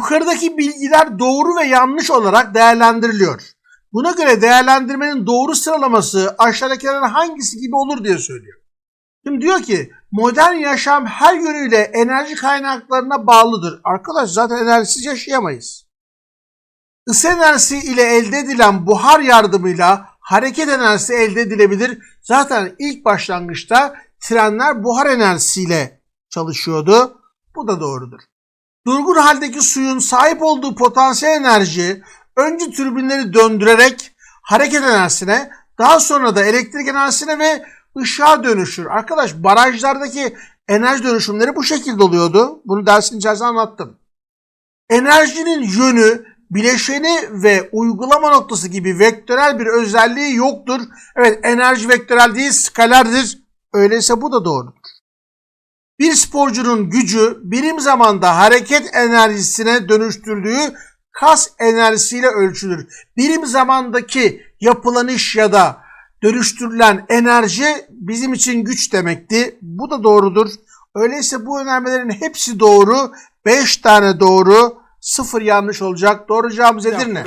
Yukarıdaki bilgiler doğru ve yanlış olarak değerlendiriliyor. Buna göre değerlendirmenin doğru sıralaması aşağıdakilerden hangisi gibi olur diye söylüyor. Şimdi diyor ki modern yaşam her yönüyle enerji kaynaklarına bağlıdır. Arkadaş zaten enerjisiz yaşayamayız. Isı enerjisi ile elde edilen buhar yardımıyla hareket enerjisi elde edilebilir. Zaten ilk başlangıçta trenler buhar enerjisiyle çalışıyordu. Bu da doğrudur. Durgun haldeki suyun sahip olduğu potansiyel enerji önce türbinleri döndürerek hareket enerjisine daha sonra da elektrik enerjisine ve ışığa dönüşür. Arkadaş barajlardaki enerji dönüşümleri bu şekilde oluyordu. Bunu dersin içerisinde anlattım. Enerjinin yönü, bileşeni ve uygulama noktası gibi vektörel bir özelliği yoktur. Evet enerji vektörel değil skalerdir. Öyleyse bu da doğrudur. Bir sporcunun gücü birim zamanda hareket enerjisine dönüştürdüğü kas enerjisiyle ölçülür. Birim zamandaki yapılanış ya da dönüştürülen enerji bizim için güç demekti. Bu da doğrudur. Öyleyse bu önermelerin hepsi doğru. 5 tane doğru, 0 yanlış olacak. Doğru cevabımız Edirne.